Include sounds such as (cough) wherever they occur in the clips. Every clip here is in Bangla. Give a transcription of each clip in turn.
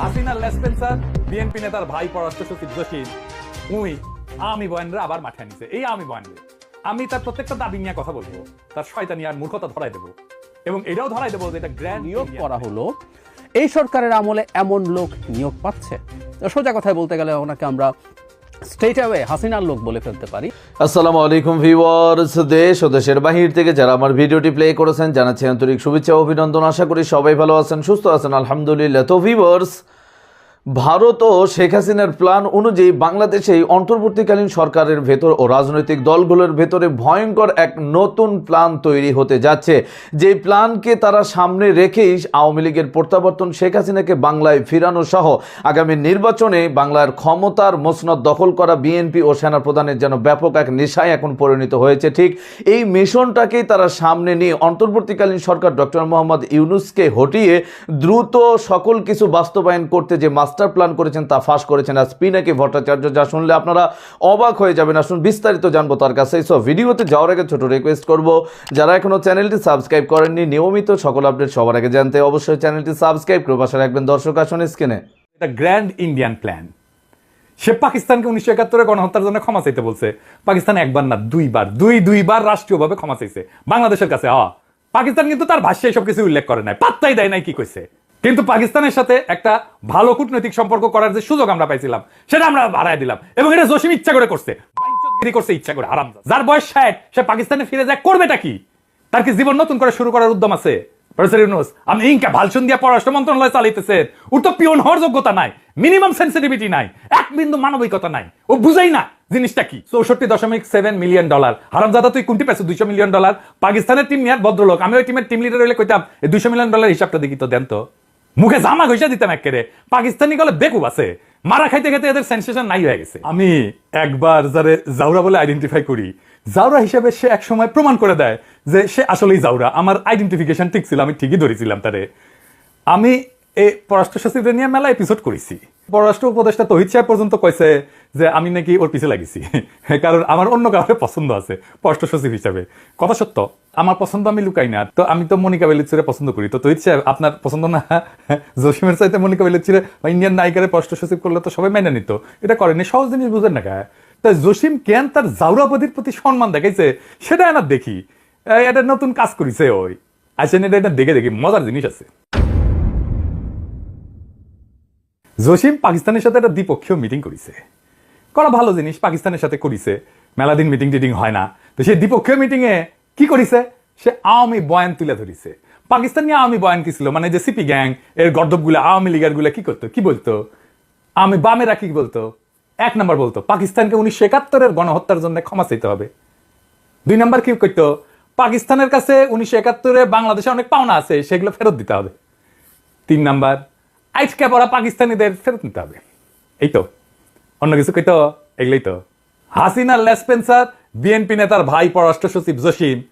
হাসিনা লেসপেন্সার বিএনপি নেতার ভাই পররাষ্ট্র সচিব জসিম উই আমি বয়ানরা আবার মাঠে আনিছে। এই আমি বয়ানরে আমি তার প্রত্যেকটা দাবি নিয়ে কথা বলব তার শয়তানি আর মূর্খতা ধরাই দেবো। এবং এটাও ধরাই দেবো যে এটা গ্র্যান্ড নিয়োগ করা হলো। এই সরকারের আমলে এমন লোক নিয়োগ পাচ্ছে। সোজা কথায় বলতে গেলে ওনাকে আমরা হাসিনার লোক বলে ফেলতে পারি। আসসালামু আলাইকুম দেশ ও দেশের বাহির থেকে যারা আমার ভিডিওটি প্লে করেছেন আন্তরিক শুভেচ্ছা অভিনন্দন। আশা করি সবাই ভালো আছেন, সুস্থ আছেন, আলহামদুলিল্লাহ। তো ভারত ও শেখ হাসিনার প্ল্যান অনুযায়ী বাংলাদেশে অন্তর্বর্তীকালীন সরকারের ভেতর ও রাজনৈতিক দলগুলোর ভেতরে ভয়ঙ্কর এক নতুন প্ল্যান তৈরি হতে যাচ্ছে। যে প্ল্যানকে তারা সামনে রেখেই আওয়ামী লীগের প্রত্যাবর্তন শেখ হাসিনাকে বাংলায় ফিরানো সহ আগামী নির্বাচনে বাংলার ক্ষমতার মসনদ দখল করা বিএনপি ও সেনা প্রধানের যেন ব্যাপক এক নেশায় এখন পরিণত হয়েছে ঠিক এই মিশনটাকেই তারা সামনে নিয়ে অন্তর্বর্তীকালীন সরকার ডক্টর মোহাম্মদ ইউনুসকে হটিয়ে দ্রুত সকল কিছু বাস্তবায়ন করতে যে মাস্টার প্ল্যান করেছেন, তা ফাঁস করেছেন। আজ পিনাকি ভট্টাচার্য, যা শুনলে আপনারা অবাক হয়ে যাবেন। আসুন বিস্তারিত জানব তার কাছে। সো ভিডিওতে যাওয়ার আগে ছোট রিকোয়েস্ট করব, যারা এখনও চ্যানেলটি সাবস্ক্রাইব করেননি, নিয়মিত সকল আপডেট সবার আগে জানতে অবশ্যই চ্যানেলটি সাবস্ক্রাইব করে পাশে রাখবেন। দর্শক, আসুন স্ক্রিনে এটা গ্র্যান্ড ইন্ডিয়ান প্ল্যান সে পাকিস্তানকে উনিশশো একাত্তরে গণহত্যার জন্য ক্ষমা চাইতে বলছে। পাকিস্তান একবার না, দুইবার। দুই, দুইবার রাষ্ট্রীয়ভাবে ক্ষমা চাইছে। বাংলাদেশের কাছে হ পাকিস্তান কিন্তু তার ভাষ্যে সব কিছু উল্লেখ করে নাই। পাত্তাই দেয় নাই, কি কইছে? কিন্তু পাকিস্তানের সাথে একটা ভালো কূটনৈতিক সম্পর্ক করার যে সুযোগ আমরা পাইছিলাম, সেটা আমরা বাড়াই দিলাম। এবং এটা জসিম ইচ্ছা করে করছে। করছে ইচ্ছা করে আরাম যার বয়স ষাট, সে পাকিস্তানে ফিরে যায়, করবেটা কি? তার কি জীবন নতুন করে শুরু করার উদ্যম আছে? ভালসুন দিয়া পররাষ্ট্র মন্ত্রণালয় ওর তো পিওন হওয়ার যোগ্যতা নাই মিনিমাম সেন্সিটিভিটি নাই, এক বিন্দু মানবিকতা নাই। ও বুঝাই না জিনিসটা কি? চৌষট্টি দশমিক সেভেন মিলিয়ন ডলার হারামজাদা তুই কোনটি পেছো দুইশো মিলিয়ন ডলার পাকিস্তানের টিম নিয়ে ভদ্রলোক, আমি ওই টিমের টিম লিডার হইলে কইতাম দুইশো মিলিয়ন ডলার হিসাবটা দেখি তো দেন তো। মুখে জামা ঘষা দিতাম একেরে পাকিস্তানি গলে বেকুব আছে। মারা খাইতে খাইতে এদের সেন্সেশন নাই হয়ে গেছে। আমি একবার যারে জাউরা বলে আইডেন্টিফাই করি জাউরা হিসেবে সে এক সময় প্রমাণ করে দেয় যে সে আসলেই জাউরা আমার আইডেন্টিফিকেশন ঠিক ছিল, আমি ঠিকই ধরেছিলাম তারে। আমি এই পররাষ্ট্র সচিবদের নিয়ে মেলা এপিসোড করেছি। পররাষ্ট্র উপদেষ্টা তহিদ সাহেব পর্যন্ত কইছে যে আমি নাকি ওর পিছে লাগিছি। (laughs) কারণ আমার অন্য কাউকে পছন্দ আছে পররাষ্ট্র সচিব হিসাবে। কথা সত্য, আমার পছন্দ আমি লুকাই না। তো আমি তো মনিকা বেলুচিরে পছন্দ করি। তো তহিদ সাহেব, আপনার পছন্দ না? (laughs) জসিমের চাইতে মনিকা বেলুচিরে বা ইন্ডিয়ান নায়িকারে পররাষ্ট্র সচিব করলে তো সবাই মেনে নিত। এটা করেনি সহজ জিনিস বুঝেন না তাই জসিম কেন তার জাউরাবাদীর প্রতি সম্মান দেখাইছে, সেটা না দেখি। এটা নতুন কাজ করিছে ওই। আসেন এটা এটা দেখে দেখি, মজার জিনিস আছে। জসিম পাকিস্তানের সাথে একটা দ্বিপক্ষীয় মিটিং করেছে। করা ভালো জিনিস, পাকিস্তানের সাথে করিছে। মেলা দিন মিটিং টিটিং হয় না। তো সেই দ্বিপক্ষীয় মিটিংয়ে কি করিছে? সে আওয়ামী বয়ান তুলে ধরিছে। পাকিস্তান নিয়ে আওয়ামী বয়ান কি ছিল মানে যে সিপি গ্যাং এর গর্দবগুলো আওয়ামী লীগেরগুলো কি করতো? কি বলতো? আমি বামেরা কি বলতো? এক নম্বর বলতো, পাকিস্তানকে উনিশশো একাত্তরের গণহত্যার জন্য ক্ষমা চাইতে হবে। দুই নাম্বার কি করতো? পাকিস্তানের কাছে উনিশশো একাত্তরে বাংলাদেশে অনেক পাওনা আছে, সেগুলো ফেরত দিতে হবে। তিন নাম্বার আইটকে পড়া পাকিস্তানিদের ফেরত নিতে হবে। এই তো, অন্য কিছু কইতো? এগুলোই তো। হাসিনা লেসপেন্সার বিএনপি নেতার ভাই পররাষ্ট্র সচিব জসিম,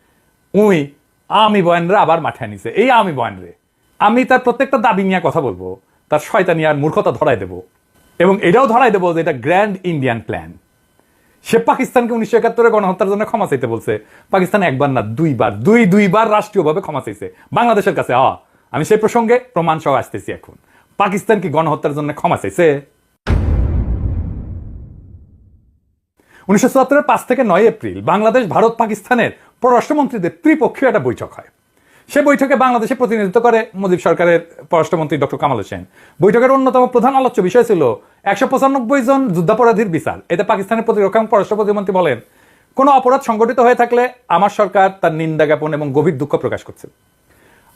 উই আমি বয়ানরা আবার মাঠে আনিছে। এই আমি বয়ানরে। আমি তার প্রত্যেকটা দাবি নিয়ে কথা বলব। তার শয়তানি আর মূর্খতা ধরাই দেবো। এবং এটাও ধরাই দেবো যে এটা গ্র্যান্ড ইন্ডিয়ান প্ল্যান। সে পাকিস্তানকে উনিশশো একাত্তরে গণহত্যার জন্য ক্ষমা চাইতে বলছে। পাকিস্তান একবার না, দুইবার, দুই, দুইবার রাষ্ট্রীয়ভাবে ক্ষমা চাইছে। বাংলাদেশের কাছে আ আমি সেই প্রসঙ্গে প্রমাণ সহ আসতেছি এখন। পাকিস্তান কি গণহত্যার জন্য ক্ষমা চাইছে। উনিশশো চুয়াত্তরের পাঁচ থেকে নয় এপ্রিল বাংলাদেশ, ভারত, পাকিস্তানের পররাষ্ট্রমন্ত্রীদের ত্রিপক্ষীয় একটা বৈঠক হয়। সে বৈঠকে বাংলাদেশে প্রতিনিধিত্ব করে মুজিব সরকারের পররাষ্ট্রমন্ত্রী ডক্টর কামাল হোসেন। বৈঠকের অন্যতম প্রধান আলোচ্য বিষয় ছিল একশো পঁচানব্বই জন যুদ্ধাপরাধীর বিচার। এতে পাকিস্তানের প্রতিরক্ষা পররাষ্ট্র প্রতিমন্ত্রী বলেন, কোনো অপরাধ সংগঠিত হয়ে থাকলে আমার সরকার তার নিন্দা জ্ঞাপন এবং গভীর দুঃখ প্রকাশ করছে।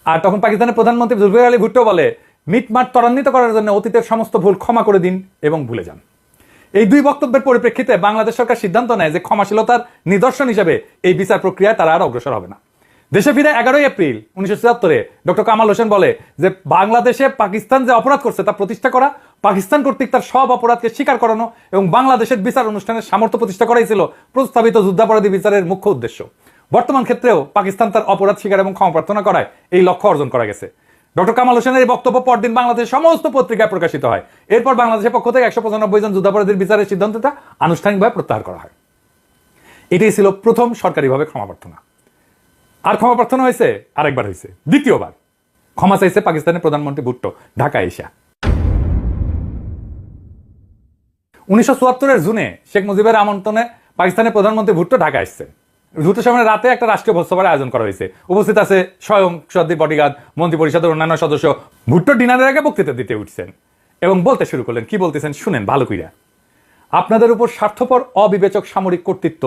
আর তখন পাকিস্তানের প্রধানমন্ত্রী জুলফিকার আলী ভুট্টো বলে মিটমাট ত্বরান্বিত করার জন্য অতীতের সমস্ত ভুল ক্ষমা করে দিন এবং ভুলে যান। এই দুই বক্তব্যের পরিপ্রেক্ষিতে বাংলাদেশ সরকার সিদ্ধান্ত নেয় যে ক্ষমাশীলতার নিদর্শন হিসেবে এই বিচার প্রক্রিয়ায় তারা আর অগ্রসর হবে না। দেশে ফিরে এগারোই এপ্রিল উনিশশো ছিয়াত্তরে ডক্টর কামাল হোসেন বলে যে বাংলাদেশে পাকিস্তান যে অপরাধ করছে তা প্রতিষ্ঠা করা, পাকিস্তান কর্তৃক তার সব অপরাধকে স্বীকার করানো এবং বাংলাদেশের বিচার অনুষ্ঠানের সামর্থ্য প্রতিষ্ঠা করাই ছিল প্রস্তাবিত যুদ্ধাপরাধী বিচারের মুখ্য উদ্দেশ্য। বর্তমান ক্ষেত্রেও পাকিস্তান তার অপরাধ স্বীকার এবং ক্ষমা প্রার্থনা করায় এই লক্ষ্য অর্জন করা গেছে। ডক্টর কামাল হোসেনের এই বক্তব্য পরদিন বাংলাদেশের সমস্ত পত্রিকায় প্রকাশিত হয়। এরপর বাংলাদেশের পক্ষ থেকে একশো পঁচানব্বই জন যুদ্ধাপরাধীর বিচারের সিদ্ধান্তটা আনুষ্ঠানিকভাবে প্রত্যাহার করা হয়। এটাই ছিল প্রথম সরকারিভাবে ক্ষমা প্রার্থনা। আর ক্ষমা প্রার্থনা হয়েছে, আরেকবার হয়েছে। দ্বিতীয়বার। ক্ষমা চাইছে পাকিস্তানের প্রধানমন্ত্রী ভুট্টো, ঢাকা, এশিয়া। উনিশশো চুয়াত্তরের জুনে শেখ মুজিবের আমন্ত্রণে পাকিস্তানের প্রধানমন্ত্রী ভুট্টো ঢাকা এসছে ভুট্টোর সামনে রাতে একটা রাষ্ট্রীয় ভোজসভার আয়োজন করা হয়েছে। উপস্থিত আছে স্বয়ং সর্দি বডিগার্ড, মন্ত্রী পরিষদের অন্যান্য সদস্য, ভুট্টো ডিনারের আগে বক্তৃতা দিতে উঠছেন এবং বলতে শুরু করলেন, কি বলতেছেন শুনেন ভালো কইরা। আপনাদের উপর স্বার্থপর, অবিবেচক সামরিক কর্তৃত্ব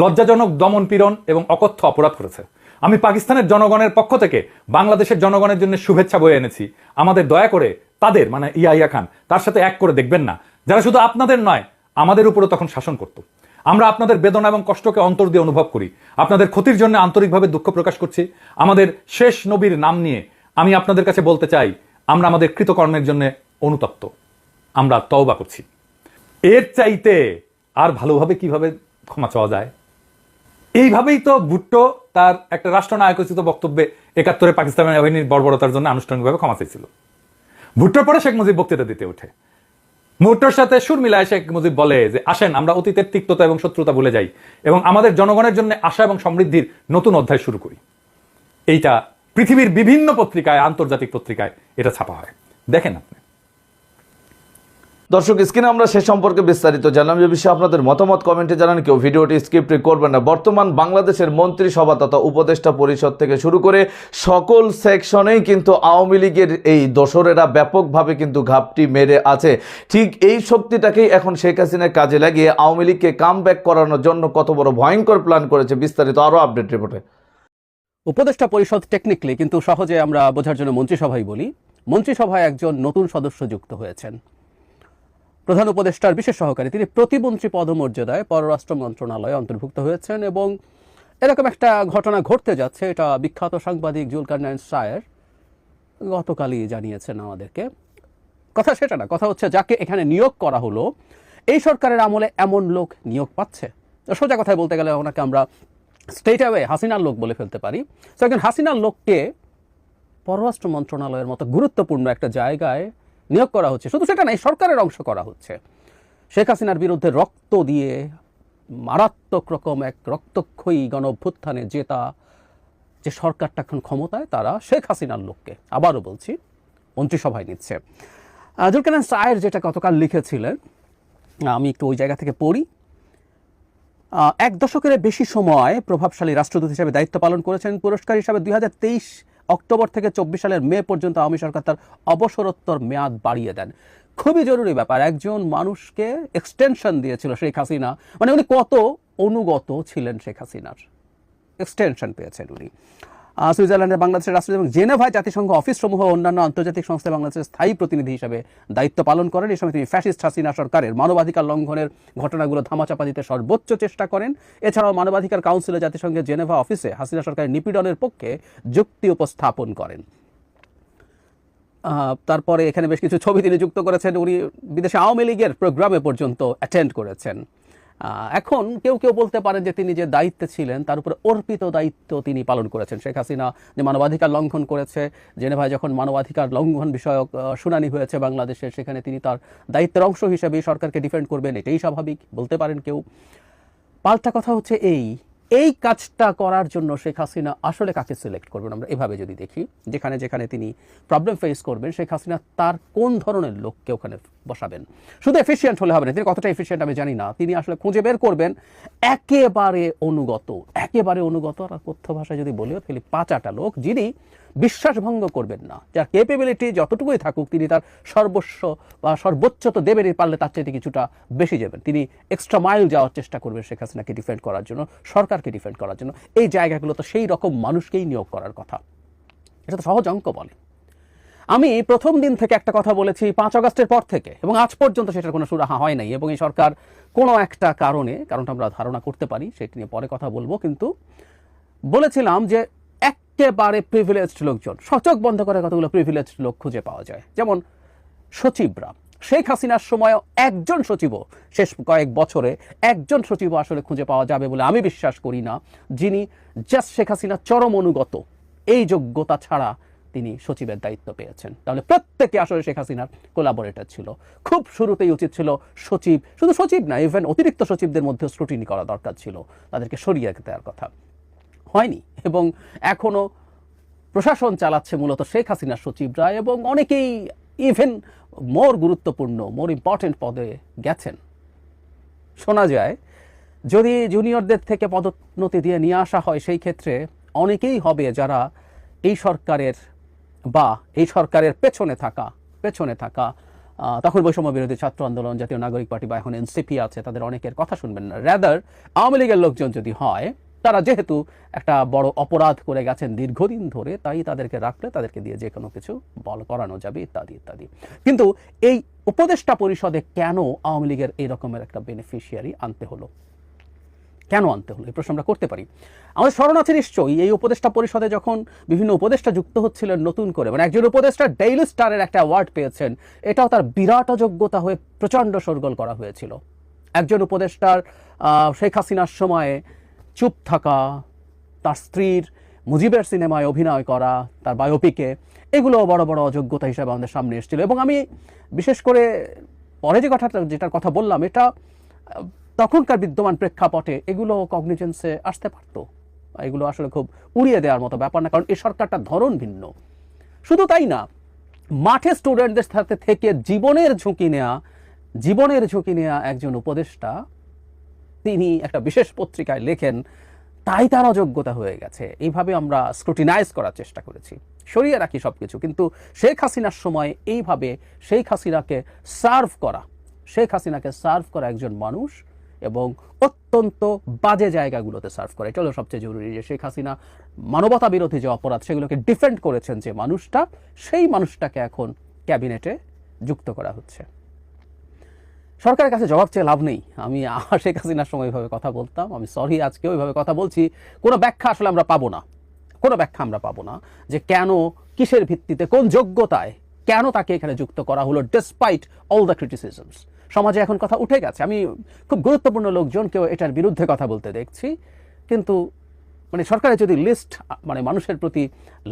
লজ্জাজনক দমন পীড়ন এবং অকথ্য অপরাধ করেছে। আমি পাকিস্তানের জনগণের পক্ষ থেকে বাংলাদেশের জনগণের জন্য শুভেচ্ছা বয়ে এনেছি। আমাদের দয়া করে তাদের মানে ইয়া ইয়া খান, তার সাথে এক করে দেখবেন না। যারা শুধু আপনাদের নয়, আমাদের উপরও তখন শাসন করত। আমরা আপনাদের বেদনা এবং কষ্টকে অন্তর দিয়ে অনুভব করি। আপনাদের ক্ষতির জন্য আন্তরিকভাবে দুঃখ প্রকাশ করছি। আমাদের শেষ নবীর নাম নিয়ে আমি আপনাদের কাছে বলতে চাই, আমরা আমাদের কৃতকর্মের জন্য অনুতপ্ত। আমরা তওবা করছি। এর চাইতে আর ভালোভাবে কীভাবে ক্ষমা চাওয়া যায়? এইভাবেই তো ভুট্টো তার একটা রাষ্ট্রনায়কোচিত বক্তব্যে একাত্তরে পাকিস্তানের বাহিনীর বর্বরতার জন্য আনুষ্ঠানিকভাবে ক্ষমা চেয়েছিল। ভুট্টোর পরে শেখ মুজিব বক্তৃতা দিতে ওঠে। ভুট্টোর সাথে সুর মিলায় শেখ মুজিব বলে যে, আসেন, আমরা অতীতের তিক্ততা এবং শত্রুতা ভুলে যাই এবং আমাদের জনগণের জন্য আশা এবং সমৃদ্ধির নতুন অধ্যায় শুরু করি। এইটা পৃথিবীর বিভিন্ন পত্রিকায়, আন্তর্জাতিক পত্রিকায় এটা ছাপা হয়। দেখেন আপনি। দর্শক, স্ক্রিনে আমরা সে সম্পর্কে বিস্তারিত জানলাম যে বিষয়ে আপনাদের মতামত কমেন্টে জানান। কেউ ভিডিওটি স্ক্রিপ্ট করবেন না। বর্তমান বাংলাদেশের মন্ত্রিসভা তথা উপদেষ্টা পরিষদ থেকে শুরু করে সকল সেকশনেই কিন্তু আওয়ামী লীগের এই দোসরেরা ব্যাপকভাবে কিন্তু ঘাপটি মেরে আছে। ঠিক এই শক্তিটাকেই এখন শেখ হাসিনা কাজে লাগিয়ে আওয়ামী লীগকে কাম ব্যাক করানোর জন্য কত বড় ভয়ঙ্কর প্ল্যান করেছে বিস্তারিত আরও আপডেট রিপোর্টে উপদেষ্টা পরিষদ টেকনিক্যালি কিন্তু সহজে আমরা বোঝার জন্য মন্ত্রিসভাই বলি। মন্ত্রিসভায় একজন নতুন সদস্য যুক্ত হয়েছেন। প্রধান উপদেষ্টার বিশেষ সহকারী, তিনি প্রতিমন্ত্রী পদমর্যাদায় পররাষ্ট্র মন্ত্রণালয়ে অন্তর্ভুক্ত হয়েছেন এবং এরকম একটা ঘটনা ঘটতে যাচ্ছে, এটা বিখ্যাত সাংবাদিক জুলকার নাইন সায়ের গতকালই জানিয়েছেন আমাদেরকে। কথা সেটা না, কথা হচ্ছে যাকে এখানে নিয়োগ করা হলো, এই সরকারের আমলে এমন লোক নিয়োগ পাচ্ছে? সোজা কথায় বলতে গেলে ওনাকে আমরা স্টেট অ্যাওয়ে হাসিনার লোক বলে ফেলতে পারি। তো একজন হাসিনার লোককে পররাষ্ট্র মন্ত্রণালয়ের মতো গুরুত্বপূর্ণ একটা জায়গায় নিয়োগ করা হচ্ছে। শুধু সেটা নাই সরকারের অংশ করা হচ্ছে। শেখ হাসিনার বিরুদ্ধে রক্ত দিয়ে মারাত্মক রকম এক রক্তক্ষয়ী গণ অভ্যুত্থানে জেতা যে সরকারটা এখন ক্ষমতায়, তারা শেখ হাসিনার লোককে। আবারও বলছি, মন্ত্রিসভায় নিচ্ছে। জুলকানান সায়ের যেটা গতকাল লিখেছিলেন, আমি একটু ওই জায়গা থেকে পড়ি এক দশকের বেশি সময় প্রভাবশালী রাষ্ট্রদূত হিসেবে দায়িত্ব পালন করেছেন পুরস্কার হিসাবে দুই হাজার তেইশ অক্টোবর থেকে চব্বিশ সালের মে পর্যন্ত আওয়ামী সরকার তার অবসরোত্তর মেয়াদ বাড়িয়ে দেন। খুবই জরুরি ব্যাপার। একজন মানুষকে এক্সটেনশন দিয়েছিল শেখ হাসিনা। মানে উনি কত অনুগত ছিলেন শেখ হাসিনার। এক্সটেনশন পেয়েছেন উনি। সুইজারল্যান্ডের বাংলাদেশের রাষ্ট্রদূত এবং জেনেভায় জাতিসংঘ অফিস সমূহ অন্যান্য আন্তর্জাতিক সংস্থা বাংলাদেশের স্থায়ী প্রতিনিধি হিসেবে দায়িত্ব পালন করেন। এই সময় তিনি ফ্যাসিস্ট হাসিনা সরকারের মানবাধিকার লঙ্ঘনের ঘটনাগুলো ধামাচাপা দিতে সর্বোচ্চ চেষ্টা করেন। এছাড়াও মানবাধিকার কাউন্সিলে জাতিসংঘের জেনেভা অফিসে হাসিনা সরকারের নিপীড়নের পক্ষে যুক্তি উপস্থাপন করেন। তারপরে এখানে বেশ কিছু ছবি তিনি যুক্ত করেছেন। উনি বিদেশে আওয়ামী লীগের প্রোগ্রামে পর্যন্ত অ্যাটেন্ড করেছেন। এখন কেউ কেউ বলতে পারেন যে তিনি যে দায়িত্বে ছিলেন, তার উপরে অর্পিত দায়িত্ব তিনি পালন করেছেন। শেখ হাসিনা যে মানবাধিকার লঙ্ঘন করেছে, জেনেভায় যখন মানবাধিকার লঙ্ঘন বিষয়ক শুনানি হয়েছে বাংলাদেশে, সেখানে তিনি তার দায়িত্বের অংশ হিসেবে সরকারকে ডিফেন্ড করবেন, এটাই স্বাভাবিক, বলতে পারেন কেউ। পাল্টা কথা হচ্ছে এই এই কাজটা করার জন্য শেখ হাসিনা আসলে কাকে সিলেক্ট করবেন? আমরা এভাবে যদি দেখি, যেখানে যেখানে তিনি প্রবলেম ফেস করবেন, শেখ হাসিনা তার কোন ধরনের লোককে ওখানে বসাবেন? শুধু এফিসিয়েন্ট হলে হবে না, তিনি কতটা এফিসিয়েন্ট আমি জানি না। তিনি আসলে খুঁজে বের করবেন, একেবারে অনুগত একেবারে অনুগত। আর কথ্য ভাষায় যদি বলিও ফেলি পাঁচাটা লোক যিনি বিশ্বাসভঙ্গ করবেন না, যার কেপেবিলিটি যতটুকুই থাকুক, তিনি তার সর্বস্ব বা সর্বোচ্চ তো দেবেরই পারলে তার চাইতে কিছুটা বেশি যাবেন তিনি এক্সট্রা মাইল যাওয়ার চেষ্টা করবেন শেখ হাসিনাকে ডিফেন্ড করার জন্য। সরকারকে ডিফেন্ড করার জন্য। এই জায়গাগুলো তো সেই রকম মানুষকেই নিয়োগ করার কথা। এটা তো সহজ অঙ্ক বলে। আমি প্রথম দিন থেকে একটা কথা বলেছি, পাঁচ আগস্টের পর থেকে, এবং আজ পর্যন্ত সেটার কোনো সুরাহা হয় নাই, এবং এই সরকার কোনো একটা কারণে, কারণটা আমরা ধারণা করতে পারি, সেটি নিয়ে পরে কথা বলব, কিন্তু বলেছিলাম যে একেবারে প্রিভিলেজড লোকজন, সচক বন্ধ করে কতগুলো প্রিভিলেজড লোক খুঁজে পাওয়া যায়। যেমন সচিবরা শেখ হাসিনার সময় একজন সচিবও শেষ কয়েক বছরে একজন সচিব আসলে খুঁজে পাওয়া যাবে বলে আমি বিশ্বাস করি না, যিনি জাস্ট শেখ হাসিনা চরম অনুগত। এই যোগ্যতা ছাড়া তিনি সচিবের দায়িত্ব পেয়েছেন। তাহলে প্রত্যেকে আসলে শেখ হাসিনার কোলাবোরেটর ছিল। খুব শুরুতেই উচিত ছিল সচিব, শুধু সচিব না ইভেন অতিরিক্ত সচিবদের মধ্যে স্ক্রুটিনি করা দরকার ছিল, তাদেরকে সরিয়ে দেওয়ার কথা। হয়নি, এবং এখনও প্রশাসন চালাচ্ছে মূলত শেখ হাসিনার সচিবরা, এবং অনেকেই ইভেন মোর গুরুত্বপূর্ণ মোর ইম্পর্টেন্ট পদে গেছেন। শোনা যায়, যদি জুনিয়রদের থেকে পদোন্নতি দিয়ে নিয়ে আসা হয়, সেই ক্ষেত্রে অনেকেই হবে যারা এই সরকারের বা এই সরকারের পেছনে থাকা পেছনে থাকা তখন বৈষম্য বিরোধী ছাত্র আন্দোলন, জাতীয় নাগরিক পার্টি বা এখন এনসিপি আছে, তাদের অনেকের কথা শুনবেন না। র্যাদার আওয়ামী লীগের লোকজন যদি হয় তারা যেহেতু একটা বড় অপরাধ করে গেছেন দীর্ঘদিন ধরে, তাই তাদেরকে রাখলে তাদেরকে দিয়ে যে কোনো কিছু বল করানো যাবে, ইত্যাদি ইত্যাদি। কিন্তু এই উপদেষ্টা পরিষদে কেন আওয়ামী লীগের এই রকমের একটা বেনিফিশিয়ারি আনতে হলো? কেন আনতে হলো? এই প্রশ্ন আমরা করতে পারি। আমাদের স্মরণ আছে নিশ্চয়ই এই উপদেষ্টা পরিষদে যখন বিভিন্ন উপদেষ্টা যুক্ত হচ্ছিলেন নতুন করে মানে একজন উপদেষ্টা ডেইলি স্টারের একটা অ্যাওয়ার্ড পেয়েছেন, এটাও তার বিরাট অযোগ্যতা হয়ে প্রচণ্ড সরগোল করা হয়েছিল। একজন উপদেষ্টার শেখ হাসিনার সময়ে চুপ থাকা, তার স্ত্রীর মুজিবের সিনেমায় অভিনয় করা, তার বায়োপিকে এগুলো বড় বড় অযোগ্যতা হিসেবে আমাদের সামনে এসেছিল। এবং আমি বিশেষ করে পরে যে কথাটা, যেটার কথা বললাম, এটা, তখনকার বিদ্যমান প্রেক্ষাপটে এগুলো কগনিজেন্সে আসতে পারতো। এগুলো আসলে খুব উড়িয়ে দেওয়ার মতো ব্যাপার না, কারণ এই সরকারটার ধরন ভিন্ন। শুধু তাই না, মাঠে স্টুডেন্টদের সাথে থেকে জীবনের ঝুঁকি নেওয়া জীবনের ঝুঁকি নেওয়া একজন উপদেষ্টা তিনি একটা বিশেষ পত্রিকায় লেখেন, তাই তার অযোগ্যতা হয়ে গেছে। এইভাবে আমরা স্ক্রুটিনাইজ করার চেষ্টা করেছি। সরিয়ে রাখি সব কিছু কিন্তু শেখ হাসিনার সময় এইভাবে শেখ হাসিনাকে সার্ভ করা, শেখ হাসিনাকে সার্ভ করা একজন মানুষ এবং অত্যন্ত বাজে জায়গাগুলোতে সার্ভ করা। এটা হলো সবচেয়ে জরুরি যে শেখ হাসিনা মানবতা বিরোধী যে অপরাধ, সেগুলোকে ডিফেন্ড করেছেন যে মানুষটা, সেই মানুষটাকে এখন ক্যাবিনেটে যুক্ত করা হচ্ছে। সরকারের কাছে জবাব চেয়ে লাভ নেই। আমি শেখ হাসিনার সময় ওইভাবে কথা বলতাম। আমি সরি আজকে ওইভাবে কথা বলছি। কোনো ব্যাখ্যা আসলে আমরা পাবো না। কোনো ব্যাখ্যা আমরা পাবো না যে কেন, কিসের ভিত্তিতে, কোন যোগ্যতায়, কেন তাকে এখানে যুক্ত করা হলো ডিসপাইট অল দ্য ক্রিটিসিজমস সমাজে এখন কথা উঠে গেছে। আমি খুব গুরুত্বপূর্ণ লোকজনকেও এটার বিরুদ্ধে কথা বলতে দেখছি। কিন্তু মানে সরকারের যদি লিস্ট মানে মানুষের প্রতি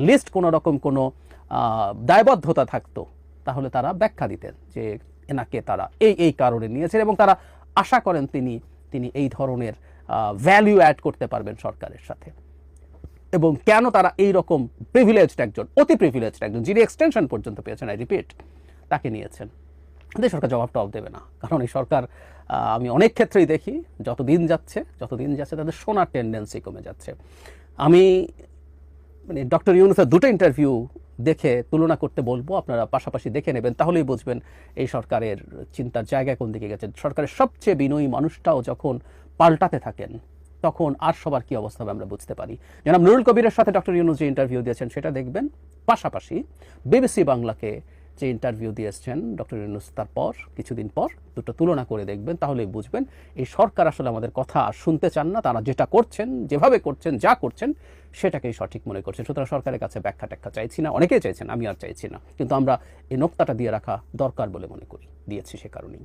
লিস্ট কোনো রকম কোনো দায়বদ্ধতা থাকতো তাহলে তারা ব্যাখ্যা দিতেন যে এনাকে তারা এই এই কারণে নিয়েছেন এবং তারা আশা করেন তিনি তিনি এই ধরনের ভ্যালু অ্যাড করতে পারবেন সরকারের সাথে। এবং কেন তারা এই রকম প্রিভিলেজড একজন, অতি প্রিভিলেজড একজন, যিনি এক্সটেনশন পর্যন্ত পেয়েছেন আই রিপিট তাকে নিয়েছেন। কিন্তু সরকার জবাব টবাব দেবে না, কারণ এই সরকার আমি অনেক ক্ষেত্রেই দেখি যত দিন যাচ্ছে যত দিন যাচ্ছে, তাদের শোনার টেন্ডেন্সি কমে যাচ্ছে। আমি মানে ডক্টর ইউনুসের দুটো ইন্টারভিউ দেখে, তুলনা করতে বলব, আপনারা পাশাপাশি দেখে নেবেন, তাহলেই বুঝবেন এই সরকারের চিন্তার জায়গা কোন দিকে গেছে। সরকারের সবচেয়ে বিনয়ী মানুষটাও যখন পাল্টাতে থাকেন, তখন আর সবার কি অবস্থা হবে আমরা বুঝতে পারি। জনাব নুরুল কবিরের সাথে ডক্টর ইউনুজি ইন্টারভিউ দিয়েছেন, সেটা দেখবেন। পাশাপাশি বিবিসি বাংলাকে যে ইন্টারভিউ দিয়েছেন ডক্টর ইউনুস তারপর কিছুদিন পর দুটো তুলনা করে দেখবেন, তাহলেই বুঝবেন, এই সরকার আসলে আমাদের কথা শুনতে চান না, তারা যেটা করছেন, যেভাবে করছেন, যা করছেন, সেটাকেই সঠিক মনে করছেন। সুতরাং সরকারের কাছে ব্যাখ্যা ট্যাখ্যা চাইছি না, অনেকেই চাইছেন, আমি আর চাইছি না। কিন্তু আমরা এই নোক্তাটা দিয়ে রাখা দরকার বলে মনে করি, দিয়েছি সে কারণেই।